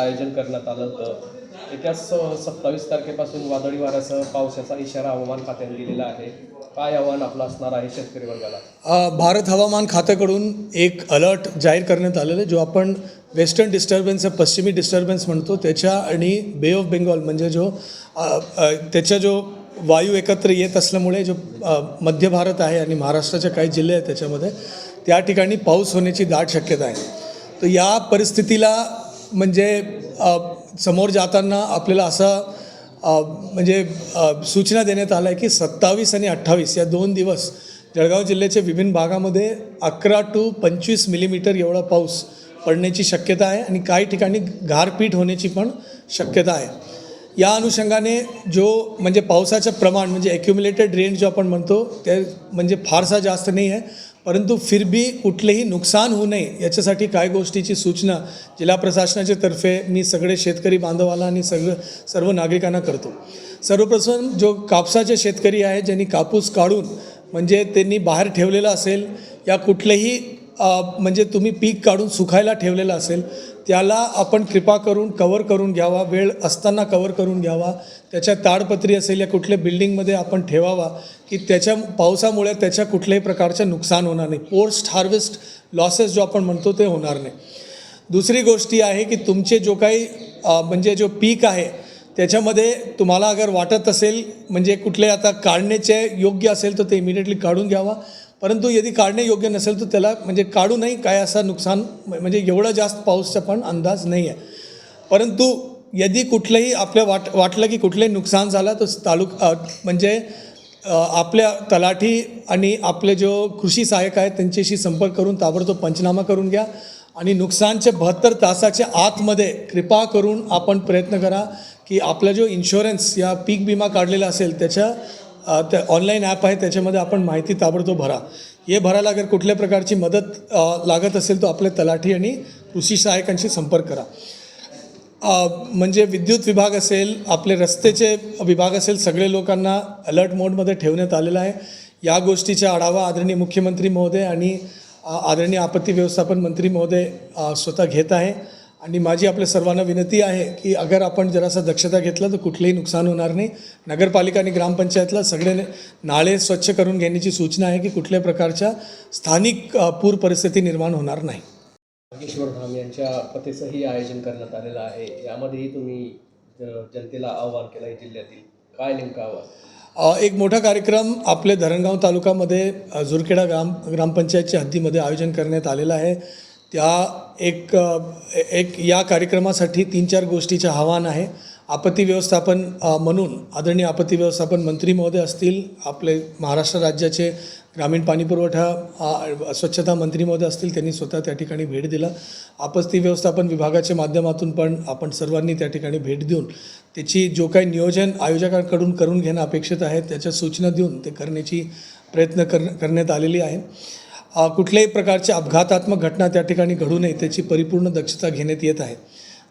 आयोजन करण्यात आलं होतं. येत्या स सत्तावीस तारखेपासून वादळी वाऱ्यासह पावसाचा इशारा हवामान खात्याने दिलेला आहे. काय आव्हान आपलं असणार आहे शेतकरी वर्गाला? भारत हवामान खात्याकडून एक अलर्ट जाहीर करण्यात आलेलं आहे जो आपण वेस्टर्न डिस्टर्बन्स पश्चिमी डिस्टर्बन्स म्हणतो त्याच्या आणि बे ऑफ बेंगॉल म्हणजे जो त्याच्या जो वायू एकत्र येत असल्यामुळे जो मध्य भारत आहे आणि महाराष्ट्राचे काही जिल्हे आहेत त्याच्यामध्ये त्या ठिकाणी पाऊस होण्याची दाट शक्यता आहे. तर या परिस्थितीला म्हणजे समोर जाताना आपल्याला असं म्हणजे सूचना देण्यात आल्या आहे की सत्तावीस आणि अठ्ठावीस या दोन दिवस जळगाव जिल्ह्याच्या विभिन्न भागामध्ये अकरा टू पंचवीस मिलीमीटर एवढा पाऊस पडण्याची शक्यता आहे आणि काही ठिकाणी गारपीट होण्याची पण शक्यता आहे. या अनुषंगाने जो म्हणजे पावसाचं प्रमाण म्हणजे ॲक्युम्युलेटेड रेन जो आपण म्हणतो ते म्हणजे फारसा जास्त नाही आहे. परंतु फिरबी कुठलेही नुकसान होऊ नये याच्यासाठी काय गोष्टीची सूचना जिल्हा प्रशासनाच्या तर्फे मी सगळे शेतकरी बांधवाला आणि सगळं सर्व नागरिकांना करतो. सर्वप्रथम जो कापसाचे शेतकरी आहे ज्यांनी कापूस काढून म्हणजे त्यांनी बाहेर ठेवलेला असेल या कुठलेही म्हणजे तुम्ही पीक काढून सुखायला ठेवलेलं असेल त्याला आपण कृपा करून कवर करून घ्यावा वेळ असताना कवर करून घ्यावा. त्याच्या ताडपत्री असेल या कुठल्या बिल्डिंगमध्ये आपण ठेवावा की त्याच्या पावसामुळे त्याच्या कुठल्याही प्रकारचं नुकसान होणार नाही. पोस्ट हार्वेस्ट लॉसेस जो आपण म्हणतो ते होणार नाही. दुसरी गोष्टी आहे की तुमचे जो काही म्हणजे जो पीक आहे त्याच्यामध्ये तुम्हाला अगर वाटत असेल म्हणजे कुठले आता काढण्याचे योग्य असेल तर ते इमिडिएटली काढून घ्यावा. परंतु यदि काढणे योग्य नसेल तर त्याला म्हणजे काढू नाही काय असा नुकसान म्हणजे एवढा जास्त पाऊसचा पण अंदाज नाही आहे. परंतु यदि कुठलंही आपल्या वाट वाटलं की कुठलंही नुकसान झालं तर तालुक म्हणजे आपल्या तलाठी आणि आपले जो कृषी सहाय्यक आहेत त्यांच्याशी संपर्क करून ताबडतोब पंचनामा करून घ्या. आणि नुकसानचे बहात्तर तासाच्या आतमध्ये कृपा करून आपण प्रयत्न करा की आपला जो इन्शुरन्स या पीक विमा काढलेला असेल त्याच्या त्या ऑनलाईन ॲप आहे त्याच्यामध्ये आपण माहिती ताबडतोब भरा. हे भरायला अगर कुठल्या प्रकारची मदत लागत असेल तर आपले तलाठी आणि कृषी सहाय्यकांशी संपर्क करा. म्हणजे विद्युत विभाग असेल आपले रस्तेचे विभाग असेल सगळे लोकांना अलर्ट मोडमध्ये ठेवण्यात आलेलं आहे. या गोष्टीचा आढावा आदरणीय मुख्यमंत्री महोदय आणि आदरणीय आपत्ती व्यवस्थापन मंत्री महोदय स्वतः घेत आहे. आणि माझी आपल्या सर्वांना विनंती आहे की अगर आपण जरासा दक्षता घेतलं तर कुठलंही नुकसान होणार नाही. नगरपालिका आणि ग्रामपंचायतला सगळे नाळे स्वच्छ करून घेण्याची सूचना आहे की कुठल्या प्रकारच्या स्थानिक पूर परिस्थिती निर्माण होणार नाही. नागेश्वर धाम यांच्या पतीचंही आयोजन करण्यात आलेलं आहे. यामध्येही तुम्ही जनतेला आव्हान केलं आहे जिल्ह्यातील. काय नेमकं आव्हान? एक मोठा कार्यक्रम आपले धरणगाव तालुक्यामध्ये अ, जुरखेडा ग्राम ग्रामपंचायतच्या हद्दीमध्ये आयोजन करण्यात आलेलं आहे. त्या एक एक या कार्यक्रमासाठी तीन चार गोष्टीचे आव्हान आहे. आपत्ती व्यवस्थापन म्हणून आदरणीय आपत्ती व्यवस्थापन मंत्री महोदय असतील आपले महाराष्ट्र राज्याचे ग्रामीण पाणीपुरवठा स्वच्छता मंत्री महोदय असतील त्यांनी स्वतः त्या ठिकाणी भेट दिला. आपत्ती व्यवस्थापन विभागाच्या माध्यमातून पण आपण सर्वांनी त्या ठिकाणी भेट देऊन त्याची जो काही नियोजन आयोजकांकडून करून घेणं अपेक्षित आहे त्याच्या सूचना देऊन ते करण्याची प्रयत्न कर करण्यात आलेली आहे. कुठल्याही प्रकारच्या अपघातात्मक घटना त्या ठिकाणी घडू नये त्याची परिपूर्ण दक्षता घेण्यात येत आहे.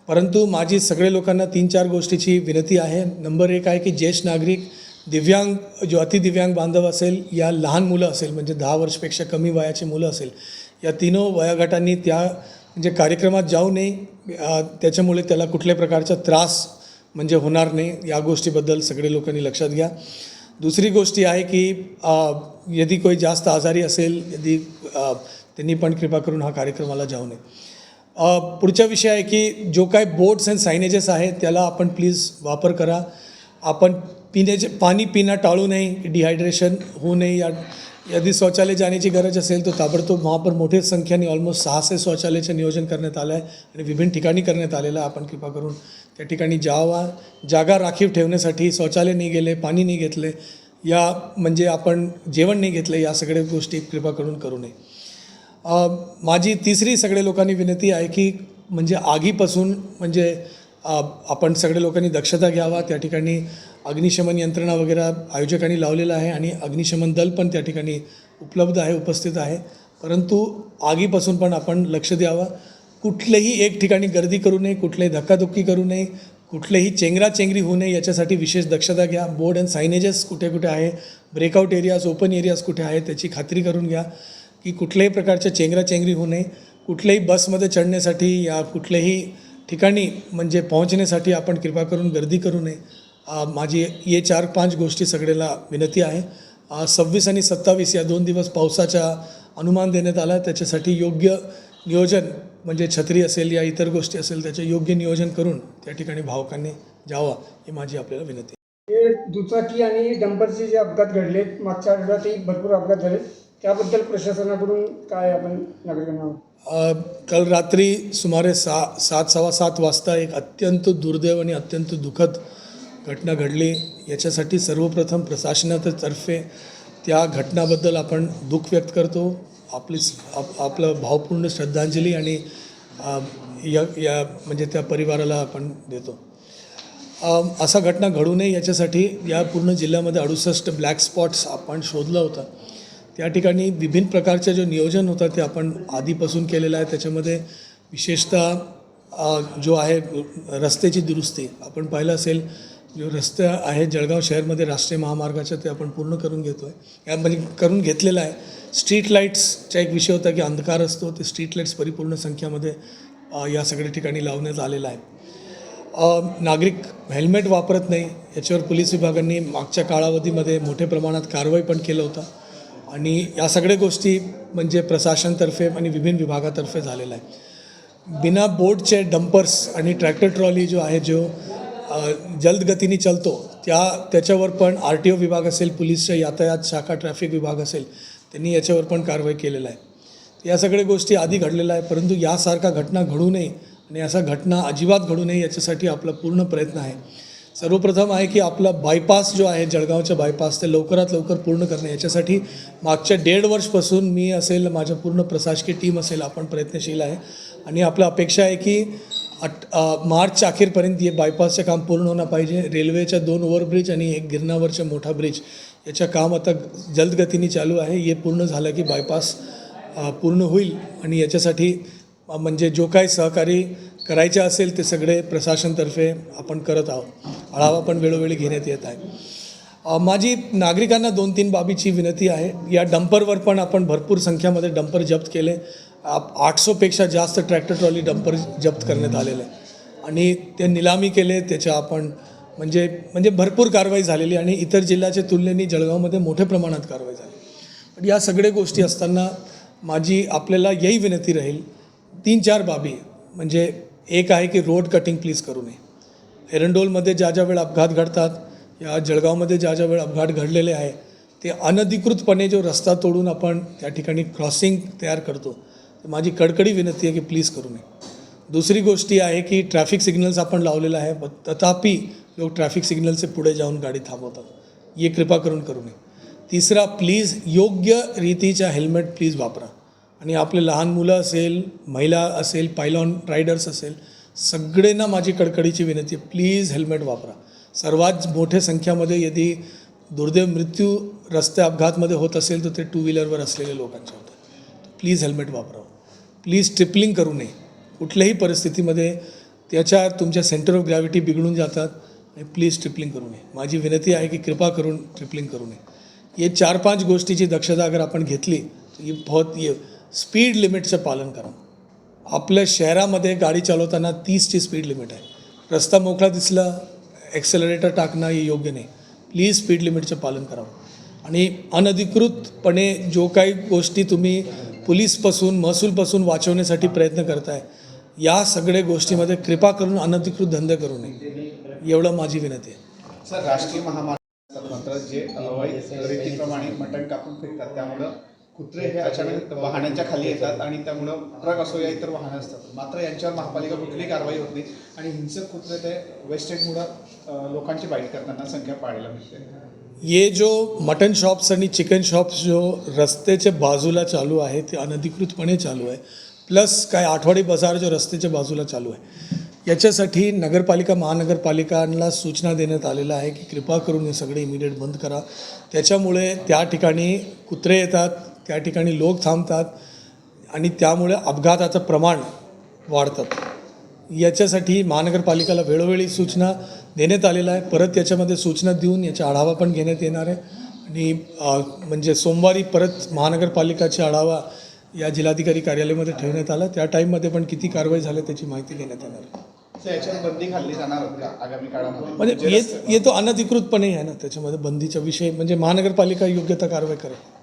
परंतु माझी सगळे लोकांना तीन चार गोष्टीची विनंती आहे. नंबर एक आहे की ज्येष्ठ नागरिक दिव्यांग जो अतिदिव्यांग बांधव असेल या लहान मुलं असेल म्हणजे दहा वर्षपेक्षा कमी वयाची मुलं असेल या तिनो वयोगटांनी त्या म्हणजे कार्यक्रमात जाऊ नये. त्याच्यामुळे त्याला कुठल्याही प्रकारचा त्रास म्हणजे होणार नाही या गोष्टीबद्दल सगळे लोकांनी लक्षात घ्या. दुसरी गोष्टी आहे की यदी यदि कोई जास्त आजारी असेल यदि त्यांनी पण कृपा करून हा कार्यक्रमाला जाऊ नये. पुढचा विषय आहे की जो काय बोट्स अँड सायनेजेस आहेत त्याला आपण प्लीज वापर करा. आपण पिण्याचे पाणी पिणं टाळू नये डिहायड्रेशन होऊ नये या यदि शौचालय जाण्याची गरज असेल तर ताबडतोब वहाँ मोठ्या संख्येने ऑलमोस्ट सहाशे शौचालयाचं नियोजन करण्यात आलं आहे आणि विभिन्न ठिकाणी करण्यात आलेलं आहे. आपण कृपा करून त्या ठिकाणी जावा. जागा राखीव ठेवण्यासाठी शौचालय नाही गेले पाणी नाही घेतले या म्हणजे आपण जेवण नाही घेतलं या सगळ्या गोष्टी कृपा करून करू नये. माझी तिसरी सगळे लोकांनी विनंती आहे की म्हणजे आगीपासून म्हणजे आपण सगळे लोकांनी दक्षता घ्यावा. त्या ठिकाणी अग्निशमन यंत्रणा वगैरे आयोजकांनी लावलेलं आहे आणि अग्निशमन दल पण त्या ठिकाणी उपलब्ध आहे उपस्थित आहे. परंतु आगीपासून पण आपण लक्ष द्यावं. कुठल्याही एक ठिकाणी गर्दी करू नये कुठलेही धक्काधुक्की करू नये कुठलेही चेंगराचेंगरी होऊ नये याच्यासाठी विशेष दक्षता घ्या. बोर्ड अँड सायनेजेस कुठे कुठे आहे ब्रेकआउट एरियाज ओपन एरियाज कुठे आहे त्याची खात्री करून घ्या की कुठल्याही प्रकारच्या चेंगराचेंगरी होऊ नये. कुठल्याही बसमध्ये चढण्यासाठी या कुठल्याही ठिकाणी म्हणजे पोहोचण्यासाठी आपण कृपा करून गर्दी करू नये. माझी ये चार पाच गोष्टी सगळ्याला विनंती आहे. सव्वीस आणि सत्तावीस या दोन दिवस पावसाचा अनुमान देण्यात आला. त्याच्यासाठी योग्य नियोजन म्हणजे छत्री असेल या इतर गोष्टी असेल त्याचे योग्य नियोजन करून त्या ठिकाणी भावकांनी जावं ही माझी आपल्याला विनंती आहे. हे दुचाकी आणि डंपरचे जे अपघात घडले मागच्या आठवड्यातही भरपूर अपघात झाले. त्याबद्दल प्रशासनाकडून काय आपण नागरिकांना काल रात्री सुमारे सा सात सव्वा सात वाजता एक अत्यंत दुर्दैव आणि अत्यंत दुःखद घटना घडली याच्यासाठी सर्वप्रथम प्रशासनातर्फे त्या घटनाबद्दल आपण दुःख व्यक्त करतो. आपली आप आपलं भावपूर्ण श्रद्धांजली आणि या या म्हणजे त्या परिवाराला आपण देतो. असा घटना घडू नये याच्यासाठी या पूर्ण जिल्ह्यामध्ये अडुसष्ट ब्लॅक स्पॉट्स आपण शोधलं होतं. त्या ठिकाणी विभिन्न प्रकारचं जे नियोजन होतं ते आपण आधीपासून केलेलं आहे. त्याच्यामध्ये विशेषतः जो आहे रस्त्याची दुरुस्ती. आपण पाहिलं असेल जो रस्ते आहे जळगाव शहरमध्ये राष्ट्रीय महामार्गाच्या ते आपण पूर्ण करून घेतो आहे यामध्ये म्हणजे करून घेतलेलं आहे. स्ट्रीट लाईट्सचा एक विषय होता की अंधकार असतो ते स्ट्रीट लाईट्स परिपूर्ण संख्यामध्ये या सगळ्या ठिकाणी लावण्यात आलेला आहे. नागरिक हेल्मेट वापरत नाही याच्यावर पोलीस विभागांनी मागच्या कालावधीमध्ये मोठ्या प्रमाणात कारवाई पण केलं होतं. आणि या सगळ्या गोष्टी म्हणजे प्रशासनतर्फे आणि विभिन्न विभागातर्फे झालेलं आहे बिना बोर्डचे डंपर्स आणि ट्रॅक्टर ट्रॉली जो आहे जो जलदगतीने जलद गतीने चालतो. त्या त्याच्यावर पण आर टी ओ विभाग असेल पोलीसच्या यातायात शाखा ट्रॅफिक विभाग असेल त्यांनी याच्यावर पण कारवाई केलेलं आहे. या सगळ्या गोष्टी आधी घडलेल्या आहे परंतु यासारखा घटना घडू नये आणि असा घटना अजिबात घडू नये याच्यासाठी आपला पूर्ण प्रयत्न आहे. सर्वप्रथम आहे की आपला बायपास जो आहे जळगावचा बायपास ते लवकरात लवकर पूर्ण करणे याच्यासाठी मागच्या दीड वर्षपासून मी असेल माझ्या पूर्ण प्रशासकीय टीम असेल आपण प्रयत्नशील आहे. आणि आपलं अपेक्षा आहे की अट मार्चच्या मार्च अखेरपर्यंत हे बायपासचं काम पूर्ण होणं पाहिजे. रेल्वेच्या दोन ओव्हरब्रिज आणि एक गिरणावरचा मोठा ब्रिज. याचं काम आता जलदगतीने चालू आहे. हे पूर्ण झालं की बायपास पूर्ण होईल. आणि याच्यासाठी म्हणजे जो काही सहकारी करायचे असेल ते सगळे प्रशासनतर्फे आपण करत आहोत. आढावा पण वेळोवेळी घेण्यात येत आहे. माझी नागरिकांना दोन तीन बाबीची विनंती आहे. या डंपरवर पण आपण भरपूर संख्यामध्ये डंपर जप्त केले. आप आठशोपेक्षा जास्त ट्रॅक्टर ट्रॉली डंपर जप्त करण्यात आलेले आहे आणि ते निलामी केले त्याच्या आपण म्हणजे म्हणजे भरपूर कारवाई झालेली आणि इतर जिल्ह्याच्या तुलनेने जळगावमध्ये मोठ्या प्रमाणात कारवाई झाली. पण या सगळ्या गोष्टी असताना माझी आपल्याला यही विनंती राहील तीन चार बाबी. म्हणजे एक आहे की रोड कटिंग प्लीज करू नये. एरंडोलमध्ये ज्या ज्या वेळ अपघात घडतात या जळगावमध्ये ज्या ज्या वेळ अपघात घडलेले आहे ते अनधिकृतपणे जो रस्ता तोडून आपण त्या ठिकाणी क्रॉसिंग तयार करतो माझी कडकडी विनंती आहे की प्लीज करू नये. दुसरी गोष्टी आहे की ट्रॅफिक सिग्नल्स आपण लावलेलं आहे तथापि लोक ट्रॅफिक सिग्नलचे पुढे जाऊन गाडी थांबवतात. ये कृपा करून करू नये. तिसरा प्लीज योग्य रीतीच्या हेल्मेट प्लीज वापरा. आणि आपले लहान मुलं असेल महिला असेल पायलॉन रायडर्स असेल सगळ्यांना माझी कडकडीची विनंती आहे प्लीज हेल्मेट वापरा. सर्वात मोठ्या संख्यामध्ये यदि दुर्दैव मृत्यू रस्ते अपघातमध्ये होत असेल तर ते टू व्हीलरवर असलेल्या लोकांचे होतात. प्लीज हेल्मेट वापरावं. प्लीज ट्रिपलिंग करू नये. कुठल्याही परिस्थितीमध्ये त्याच्या तुमच्या सेंटर ऑफ ग्रॅव्हिटी बिघडून जातात आणि प्लीज ट्रिपलिंग करू नये. माझी विनंती आहे की कृपा करून ट्रिपलिंग करू नये. हे चार पाच गोष्टीची दक्षता अगर आपण घेतली तर ही बहुत ये स्पीड लिमिटचं पालन करा. आपल्या शहरामध्ये गाडी चालवताना तीसची स्पीड लिमिट आहे. रस्ता मोकळा दिसला ॲक्सेलरेटर टाकणं हे योग्य नाही. प्लीज स्पीड लिमिटचं पालन करावं. आणि अनधिकृतपणे जो काही गोष्टी तुम्ही पोलीसपासून महसूलपासून वाचवण्यासाठी प्रयत्न करत आहे या सगळ्या गोष्टीमध्ये कृपा करून अनधिकृत धंदे करू नये. एवढं माझी विनंती आहे. सर राष्ट्रीय महामार्ग मात्र जे रीतीप्रमाणे मटण कापून फेकतात त्यामुळं कुत्रे हे अचानक वाहनांच्या खाली येतात आणि त्यामुळं ट्रक असो या इतर वाहनं असतात. मात्र यांच्यावर महापालिका कुठलीही कारवाई होत नाही आणि हिंसक कुत्रे ते वेस्टेजमुळं लोकांची बाईट करताना संख्या पाहायला मिळते. ये जो मटन शॉप्स आणि चिकन शॉप्स जो रस्त्याच्या बाजूला चालू आहे ते अनधिकृतपणे चालू आहे. प्लस काय आठवडी बाजार जो रस्त्याच्या बाजूला चालू आहे. याच्यासाठी नगरपालिका महानगरपालिकांना सूचना देण्यात आलेल्या आहे की कृपा करून हे सगळे इमिडिएट बंद करा. त्याच्यामुळे त्या ठिकाणी कुत्रे येतात त्या ठिकाणी लोक थांबतात आणि त्यामुळे अपघाताचं प्रमाण वाढतात याच्यासाठी महानगरपालिकेला वेळोवेळी सूचना देण्यात आलेल्या आहे. परत याच्यामध्ये सूचना देऊन याचा आढावा पण घेण्यात येणार आहे. आणि म्हणजे सोमवारी परत महानगरपालिकाचा आढावा या जिल्हाधिकारी कार्यालयामध्ये ठेवण्यात आला. त्या टाईममध्ये पण किती कारवाई झाली त्याची माहिती देण्यात येणार आहे. तर याच्यावर बंदी घालली जाणार का आगामी काळामध्ये? म्हणजे जे ये रस्ते- ये तो अनधिकृतपणे आहे ना त्याच्यामध्ये बंदीच्या विषयी. म्हणजे महानगरपालिका योग्य त्या कारवाई करेल.